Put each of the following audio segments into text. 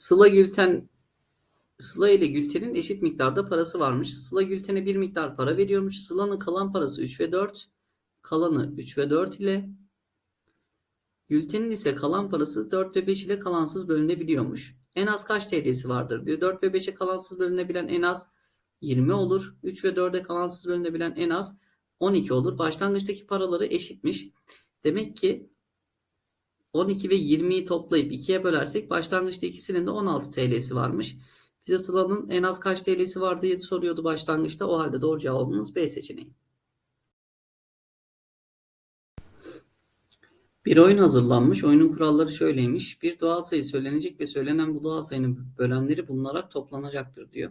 Sıla Gülten Sıla ile Gülten'in eşit miktarda parası varmış. Sıla Gülten'e bir miktar para veriyormuş. Sıla'nın kalan parası 3 ve 4. Kalanı 3 ve 4 ile Gülten'in ise kalan parası 4 ve 5 ile kalansız bölünebiliyormuş. En az kaç TL'si vardır diyor. 4 ve 5'e kalansız bölünebilen en az 20 olur. 3 ve 4'e kalansız bölünebilen en az 12 olur. Başlangıçtaki paraları eşitmiş. Demek ki 12 ve 20'yi toplayıp 2'ye bölersek başlangıçta ikisinin de 16 TL'si varmış. Bize Sıla'nın en az kaç TL'si var diye soruyordu başlangıçta. O halde doğru cevabımız B seçeneği. Bir oyun hazırlanmış. Oyunun kuralları şöyleymiş. Bir doğal sayı söylenecek ve söylenen bu doğal sayının bölenleri bulunarak toplanacaktır diyor.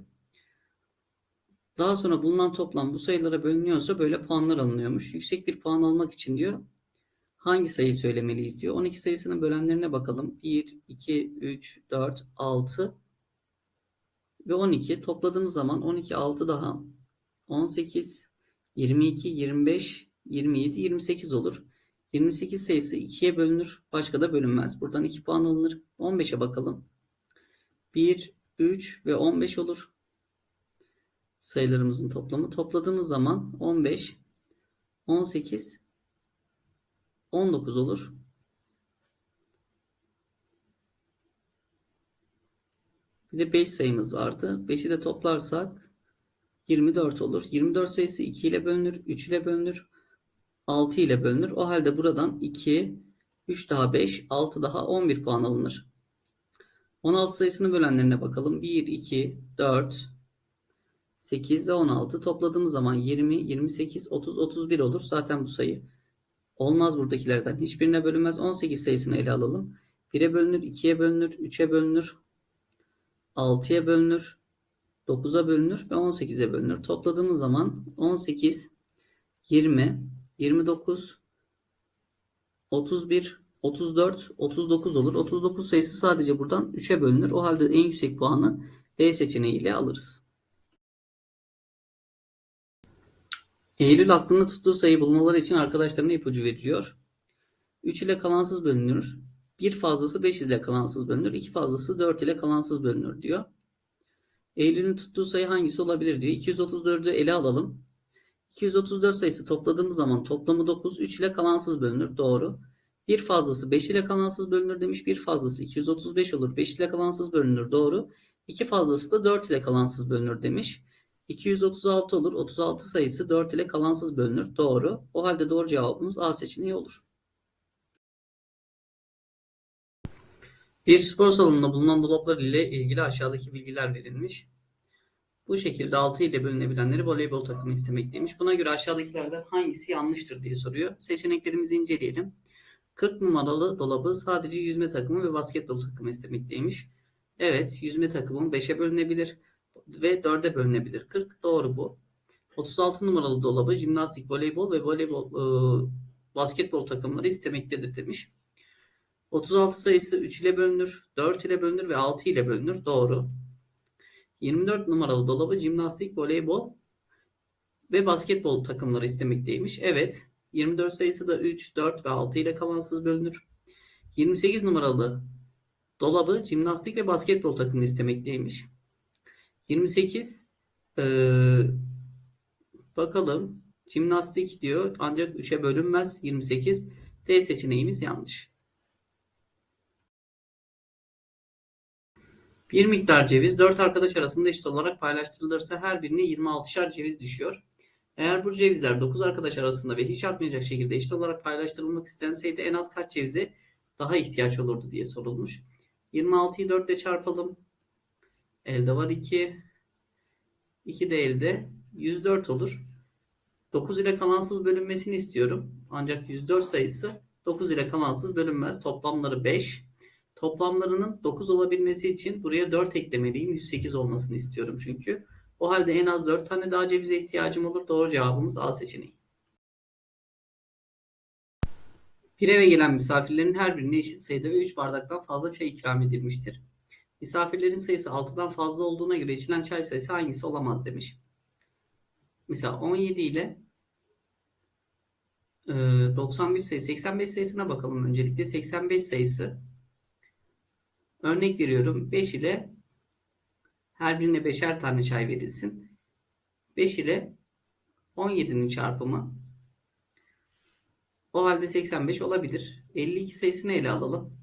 Daha sonra bulunan toplam bu sayılara bölünüyorsa böyle puanlar alınıyormuş. Yüksek bir puan almak için diyor hangi sayıyı söylemeliyiz diyor. 12 sayısının bölenlerine bakalım. 1, 2, 3, 4, 6 ve 12 topladığımız zaman 12, 6 daha 18, 22, 25, 27, 28 olur. 28 sayısı 2'ye bölünür. Başka da bölünmez. Buradan 2 puan alınır. 15'e bakalım. 1, 3 ve 15 olur. Sayılarımızın toplamı. Topladığımız zaman 15, 18, 19 olur. Bir de 5 sayımız vardı. 5'i de toplarsak 24 olur. 24 sayısı 2 ile bölünür, 3 ile bölünür, 6 ile bölünür. O halde buradan 2, 3 daha 5, 6 daha 11 puan alınır. 16 sayısının bölenlerine bakalım. 1, 2, 4, 8 ve 16 topladığımız zaman 20, 28, 30, 31 olur. Zaten bu sayı olmaz buradakilerden. Hiçbirine bölünmez. 18 sayısını ele alalım. 1'e bölünür, 2'ye bölünür, 3'e bölünür, 6'ya bölünür, 9'a bölünür ve 18'e bölünür. Topladığımız zaman 18, 20, 29, 31, 34, 39 olur. 39 sayısı sadece buradan 3'e bölünür. O halde en yüksek puanı B seçeneğiyle alırız. Eylül aklında tuttuğu sayı bulmaları için arkadaşlarına ipucu veriliyor. 3 ile kalansız bölünür. Bir fazlası 5 ile kalansız bölünür. 2 fazlası 4 ile kalansız bölünür diyor. Eylül'ün tuttuğu sayı hangisi olabilir diyor. 234'ü ele alalım. 234 sayısı topladığımız zaman toplamı 9, 3 ile kalansız bölünür. Doğru. Bir fazlası 5 ile kalansız bölünür demiş. Bir fazlası 235 olur. 5 ile kalansız bölünür. Doğru. İki fazlası da 4 ile kalansız bölünür demiş. 236 olur. 36 sayısı 4 ile kalansız bölünür. Doğru. O halde doğru cevabımız A seçeneği olur. Bir spor salonunda bulunan dolaplar ile ilgili aşağıdaki bilgiler verilmiş. Bu şekilde 6 ile bölünebilenleri voleybol takımı istemekteymiş. Buna göre aşağıdakilerden hangisi yanlıştır diye soruyor. Seçeneklerimizi inceleyelim. 40 numaralı dolabı sadece yüzme takımı ve basketbol takımı istemekteymiş. Evet, yüzme takımı 5'e bölünebilir ve 4'e bölünebilir. 40 doğru bu. 36 numaralı dolabı jimnastik, voleybol ve voleybol e, basketbol takımları istemektedir demiş. 36 sayısı 3 ile bölünür, 4 ile bölünür ve 6 ile bölünür. Doğru. 24 numaralı dolabı jimnastik, voleybol ve basketbol takımları istemekteymiş. Evet. 24 sayısı da 3, 4 ve 6 ile kalansız bölünür. 28 numaralı dolabı jimnastik ve basketbol takımı istemekteymiş. 28 ee, bakalım jimnastik diyor ancak 3'e bölünmez 28 D seçeneğimiz yanlış. Bir miktar ceviz 4 arkadaş arasında eşit olarak paylaştırılırsa her birine 26'şar ceviz düşüyor. Eğer bu cevizler 9 arkadaş arasında ve hiç artmayacak şekilde eşit olarak paylaştırılmak istenseydi en az kaç cevize daha ihtiyaç olurdu diye sorulmuş. 26'yı 4 ile çarpalım. Elde var 2. 2 de elde 104 olur. 9 ile kalansız bölünmesini istiyorum. Ancak 104 sayısı 9 ile kalansız bölünmez. Toplamları 5. Toplamlarının 9 olabilmesi için buraya 4 eklemeliyim. 108 olmasını istiyorum çünkü. O halde en az 4 tane daha cevize ihtiyacım olur. Doğru cevabımız A seçeneği. Bir eve gelen misafirlerin her birine eşit sayıda ve 3 bardaktan fazla çay ikram edilmiştir. Misafirlerin sayısı 6'dan fazla olduğuna göre içilen çay sayısı hangisi olamaz demiş. Mesela 17 ile 91 sayısı 85 sayısına bakalım öncelikle. 85 sayısı Örnek veriyorum 5 ile her birine beşer tane çay verilsin. 5 ile 17'nin çarpımı o halde 85 olabilir. 52 sayısını ele alalım.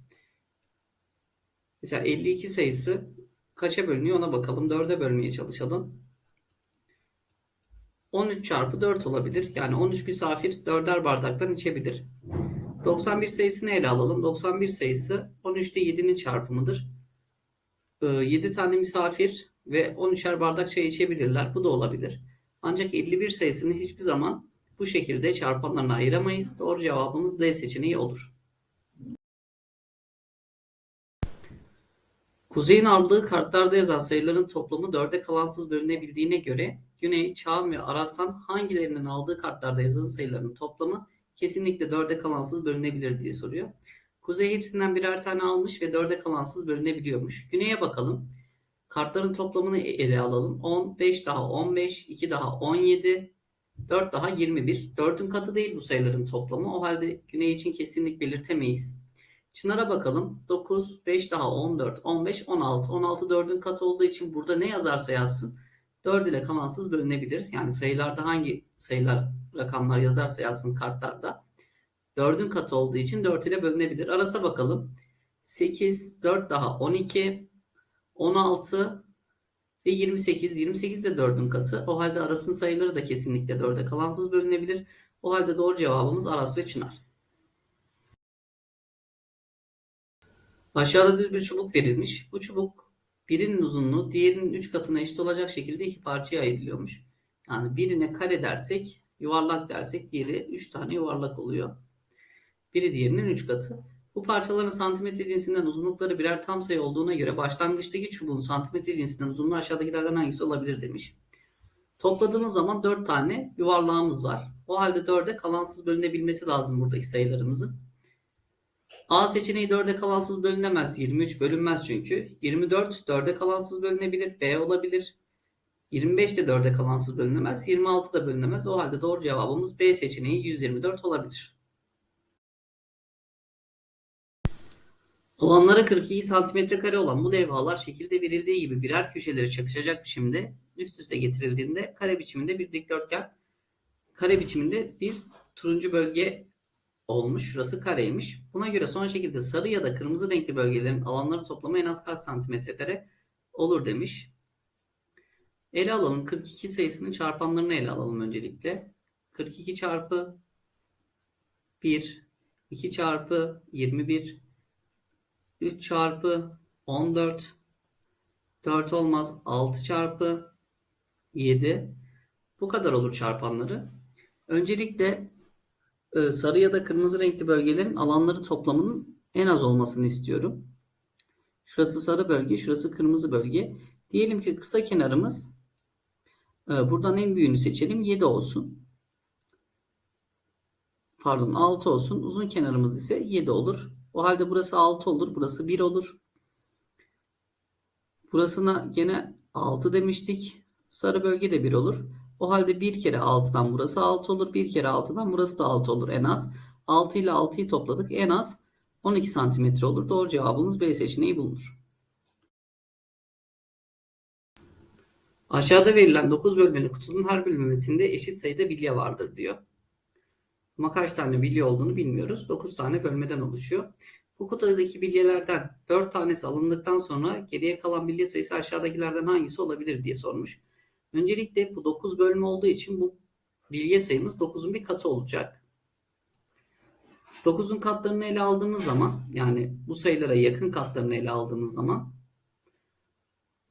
Mesela 52 sayısı kaça bölünüyor ona bakalım. 4'e bölmeye çalışalım. 13 çarpı 4 olabilir. Yani 13 misafir 4'er bardaktan içebilir. 91 sayısını ele alalım. 91 sayısı 13'te 7'nin çarpımıdır. 7 tane misafir ve 13'er bardak çay içebilirler. Bu da olabilir. Ancak 51 sayısını hiçbir zaman bu şekilde çarpanlarına ayıramayız. Doğru cevabımız D seçeneği olur. Kuzey'in aldığı kartlarda yazan sayıların toplamı 4'e kalansız bölünebildiğine göre Güney, Çağan ve Aras'tan hangilerinin aldığı kartlarda yazılı sayıların toplamı kesinlikle 4'e kalansız bölünebilir diye soruyor. Kuzey hepsinden birer tane almış ve 4'e kalansız bölünebiliyormuş. Güney'e bakalım. Kartların toplamını ele alalım. 10, 5 daha 15, 2 daha 17, 4 daha 21. 4'ün katı değil bu sayıların toplamı. O halde Güney için kesinlik belirtemeyiz. Çınar'a bakalım. 9, 5 daha 14, 15, 16. 16 4'ün katı olduğu için burada ne yazarsa yazsın 4 ile kalansız bölünebilir. Yani sayılarda hangi sayılar rakamlar yazarsa yazsın kartlarda. 4'ün katı olduğu için 4 ile bölünebilir. Aras'a bakalım. 8, 4 daha 12, 16 ve 28. 28 de 4'ün katı. O halde Aras'ın sayıları da kesinlikle 4'e kalansız bölünebilir. O halde doğru cevabımız Aras ve Çınar. Aşağıda düz bir çubuk verilmiş. Bu çubuk birinin uzunluğu diğerinin 3 katına eşit olacak şekilde iki parçaya ayrılıyormuş. Yani birine kare dersek, yuvarlak dersek diğeri 3 tane yuvarlak oluyor. Biri diğerinin 3 katı. Bu parçaların santimetre cinsinden uzunlukları birer tam sayı olduğuna göre başlangıçtaki çubuğun santimetre cinsinden uzunluğu aşağıdakilerden hangisi olabilir demiş. Topladığımız zaman 4 tane yuvarlağımız var. O halde 4'e kalansız bölünebilmesi lazım buradaki sayılarımızın. A seçeneği 4'e kalansız bölünemez. 23 bölünmez çünkü. 24 4'e kalansız bölünebilir. B olabilir. 25 de 4'e kalansız bölünemez. 26 da bölünemez. O halde doğru cevabımız B seçeneği 124 olabilir. Alanları 42 cm kare olan bu levhalar şekilde verildiği gibi birer köşeleri çakışacak biçimde üst üste getirildiğinde kare biçiminde bir dikdörtgen kare biçiminde bir turuncu bölge olmuş. Şurası kareymiş. Buna göre son şekilde sarı ya da kırmızı renkli bölgelerin alanları toplamı en az kaç santimetre kare olur demiş. Ele alalım. 42 sayısının çarpanlarını ele alalım öncelikle. 42 çarpı 1, 2 çarpı 21, 3 çarpı 14, 4 olmaz. 6 çarpı 7. Bu kadar olur çarpanları. Öncelikle sarı ya da kırmızı renkli bölgelerin alanları toplamının en az olmasını istiyorum. Şurası sarı bölge, şurası kırmızı bölge. Diyelim ki kısa kenarımız e, buradan en büyüğünü seçelim 7 olsun. Pardon 6 olsun. Uzun kenarımız ise 7 olur. O halde burası 6 olur. Burası 1 olur. Burasına gene 6 demiştik. Sarı bölge de 1 olur. O halde 1 kere 6'dan burası 6 olur. 1 kere 6'dan burası da 6 olur en az. 6 ile 6'yı topladık. En az 12 santimetre olur. Doğru cevabımız B seçeneği bulunur. Aşağıda verilen 9 bölmeli kutunun her bölmesinde eşit sayıda bilye vardır diyor. Ama kaç tane bilye olduğunu bilmiyoruz. 9 tane bölmeden oluşuyor. Bu kutudaki bilyelerden 4 tanesi alındıktan sonra geriye kalan bilye sayısı aşağıdakilerden hangisi olabilir diye sormuş. Öncelikle bu 9 bölme olduğu için bu bilye sayımız 9'un bir katı olacak. 9'un katlarını ele aldığımız zaman yani bu sayılara yakın katlarını ele aldığımız zaman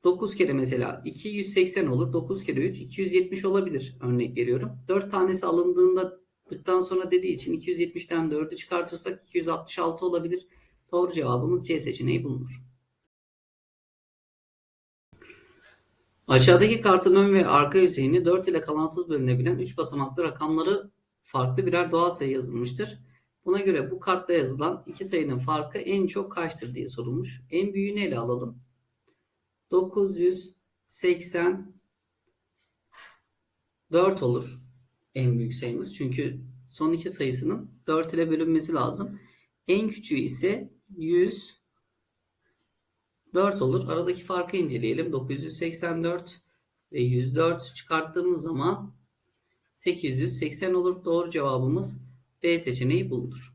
9 kere mesela 280 olur. 9 kere 3 270 olabilir. Örnek veriyorum. 4 tanesi alındığında dıktan sonra dediği için 270'ten 4'ü çıkartırsak 266 olabilir. Doğru cevabımız C seçeneği bulunur. Aşağıdaki kartın ön ve arka yüzeyini 4 ile kalansız bölünebilen 3 basamaklı rakamları farklı birer doğal sayı yazılmıştır. Buna göre bu kartta yazılan iki sayının farkı en çok kaçtır diye sorulmuş. En büyüğünü ele alalım. 984 olur en büyük sayımız. Çünkü son iki sayısının 4 ile bölünmesi lazım. En küçüğü ise 4 olur. Aradaki farkı inceleyelim. 984 ve 104 çıkarttığımız zaman 880 olur. Doğru cevabımız B seçeneği bulunur.